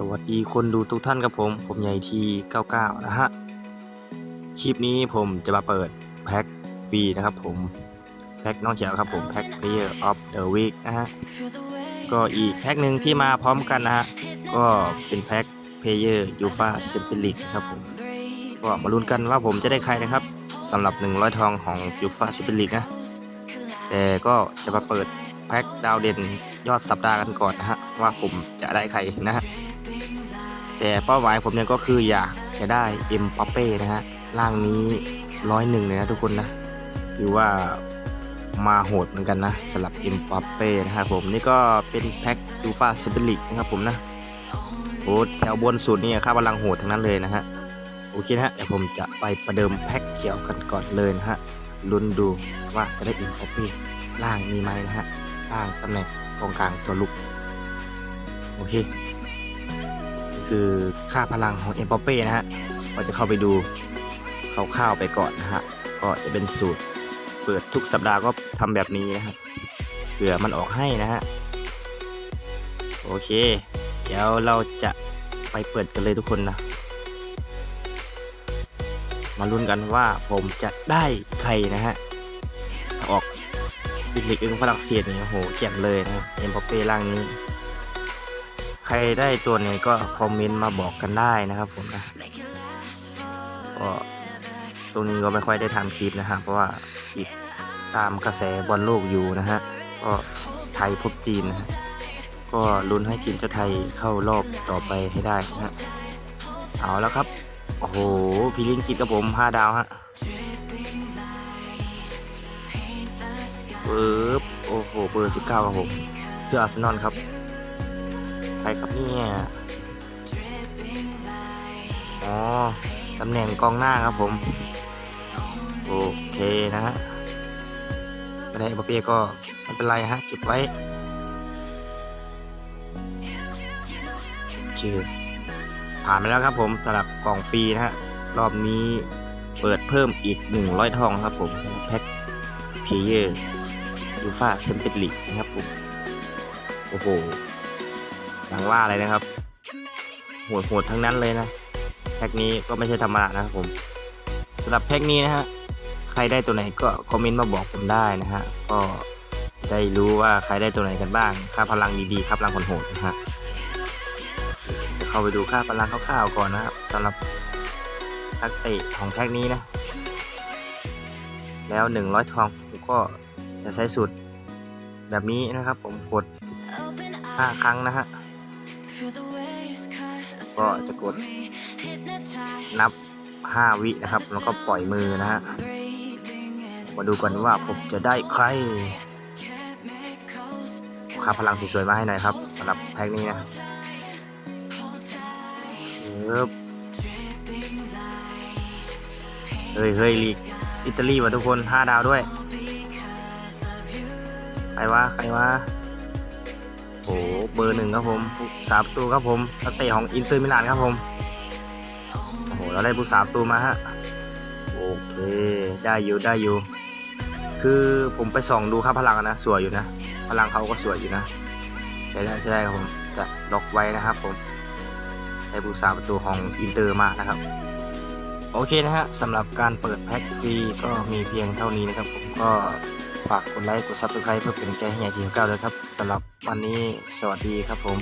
สวัสดีคนดูทุกท่านครับผม ผมใหญ่ที 99 นะฮะ คลิปนี้ผมจะมาเปิดแพ็คฟรีนะครับผม แพ็คน้องเขียวครับผม แพ็ค Player of the Week นะฮะ ก็อีกแพ็คหนึ่งที่มาพร้อมกันนะฮะ ก็เป็นแพ็ค Player UFA s p i r i t ครับผม ก็มาลุ้นกันว่าผมจะได้ใครนะครับสำหรับ 100 ทองของ UFA s p i r i t นะ แต่ก็จะมาเปิดแพ็คดาวเด่นยอดสัปดาห์กันก่อนนะฮะ ว่าผมจะได้ใครนะฮะ แต่เป้าหมายผมเนี่ยก็คืออยากจะได้เอ็มปาเป้นะฮะร่างนี้ร้อยหนึ่งเลยนะทุกคนนะถือว่ามาโหดเหมือนกันนะสำหรับเอ็มปาเป้นะครับผมนี่ก็เป็นแพ็คยูฟาสเปริกนะครับผมนะโอ้แถวบนสุดนี่ค่าพลังโหดทั้งนั้นเลยนะฮะโอเคนะฮะเดี๋ยวผมจะไปประเดิมแพ็คเขียวกันก่อนเลยนะฮะลุ้นดูว่าจะได้เอ็มปาเป้ร่างมีไหมนะฮะร่างตำแหน่งกองกลางตัวลุกโอเค คือค่าพลังของเอ็มปอเป้นะฮะก็จะเข้าไปดูคร่าวๆไปก่อนนะฮะก็จะเป็นสูตร เปิดทุกสัปดาห์ก็ทำแบบนี้นะครับเผื่อมันออกให้นะฮะโอเค เดี๋ยวเราจะไปเปิดกันเลยทุกคนนะ มาลุ้นกันว่าผมจะได้ใครนะฮะออกบิดลิกอึงฝรั่งเศสเนี่ยโอ้โหเจ็บเลยนะเอ็มปอเป้ร่างนี้ ใครได้ตัวไหนก็คอมเมนต์มาบอกกันได้นะครับผมนะก็ตรงนี้ก็ไม่ค่อยได้ทำคลิปนะฮะเพราะว่าติดตามกระแสบอลโลกอยู่นะฮะก็ไทยพบจีนนะฮะก็ลุ้นให้ทีมชาติไทยเข้ารอบต่อไปให้ได้นะฮะเอาแล้วครับ โอ้โหพีลิงกิตกับผมห้าดาวฮะปึ๊บโอ้โห เบอร์สิบเก้าครับผมเสื้ออาร์เซนอลครับ รครับเนี่ยอ๋อตำแหน่งกองหน้าครับผม โอเคนะฮะไม่ได้บาเป้ก็ไม่เป็นไรฮะเก็บไว้โอเคผ่านไปแล้วครับผมสำหรับกล่องฟรีนะฮะรอบนี้เปิดเพิ่มอีก 100 ทองครับผมแพ็คเพเยอร์ยูฟาเซมเปตลินะครับผม โอ้โห อย่างว่าอะไรนะครับโหดโหดทั้งนั้นเลยนะแพ็กนี้ก็ไม่ใช่ธรรมดานะครับผมสำหรับแพ็กนี้นะฮะใครได้ตัวไหนก็คอมเมนต์มาบอกผมได้นะฮะก็จะได้รู้ว่าใครได้ตัวไหนกันบ้างค่าพลังดีๆค่าพลังโหดนะฮะจะเข้าไปดูค่าพลังคร่าวๆก่อนนะครับสำหรับนักเตะของแพ็กนี้นะแล้ว 100 ทองผมก็จะใช้สูตรแบบนี้นะครับผมกด 5 ครั้งนะฮะ ก็จะกดนับ 5 วินะครับ แล้วก็ปล่อยมือนะฮะ มาดูกันว่าผมจะได้ใครค่าพลังสวยๆมาให้หน่อยครับสำหรับแพ็กนี้นะปึ๊บเฮ้ยเฮ้ยลีกอิตาลีว่ะทุกคน 5 ดาวด้วย ใครวะ ใครวะโอ้โหเบอร์หนึ่งครับผมสามประตูครับผมนักเตะของอินเตอร์มิลานครับผมโอ้โหเราได้ผู้สามประตูมาฮะโอเคได้อยู่ได้อยู่ คือผมไปส่องดูค่าพลังนะสวยอยู่นะ พลังเขาก็สวยอยู่นะ ใช้ได้ใช้ได้ครับผมจะล็อกไว้นะครับผมได้ผู้สามประตูของอินเตอร์มานะครับ โอเคนะฮะสำหรับการเปิดแพ็คฟรีก็มีเพียงเท่านี้นะครับผมก็ ฝากกดไลค์ กดซับสไครป์เพื่อเป็นแรงใจให้ใหญ่ทีเก้าเลยครับสำหรับวันนี้สวัสดีครับผม